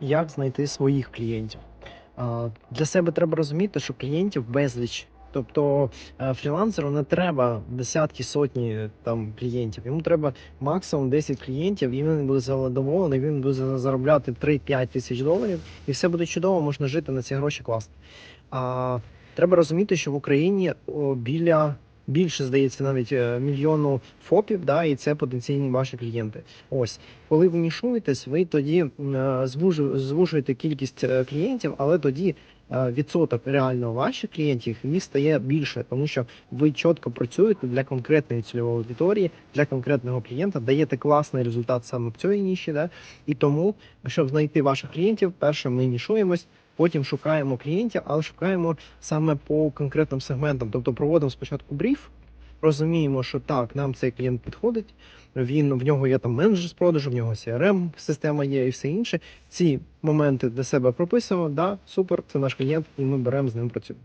Як знайти своїх клієнтів? Для себе треба розуміти, що клієнтів безліч. Тобто е, фрілансеру не треба десятки, сотні там клієнтів. Йому треба максимум 10 клієнтів, і він буде задоволений, він буде заробляти 3-5 тисяч доларів, і все буде чудово, можна жити на ці гроші класно. А треба розуміти, що в Україні біля більше здається навіть е, мільйону ФОПів, да, і це потенційні ваші клієнти. Ось коли ви нішуєтесь, ви тоді е, звужуєте кількість е, клієнтів, але тоді відсоток реально ваших клієнтів він стає більше, тому що ви чітко працюєте для конкретної цільової аудиторії, для конкретного клієнта, даєте класний результат саме в цій ніші. Да? І тому, щоб знайти ваших клієнтів, перше ми нішуємось. Потім шукаємо клієнтів, але шукаємо саме по конкретним сегментам. Тобто проводимо спочатку бриф, розуміємо, що так, нам цей клієнт підходить. Він в нього є там менеджер з продажу, в нього CRM система є і все інше. Ці моменти для себе прописуємо. Да, супер, це наш клієнт, і ми беремо з ним працюємо.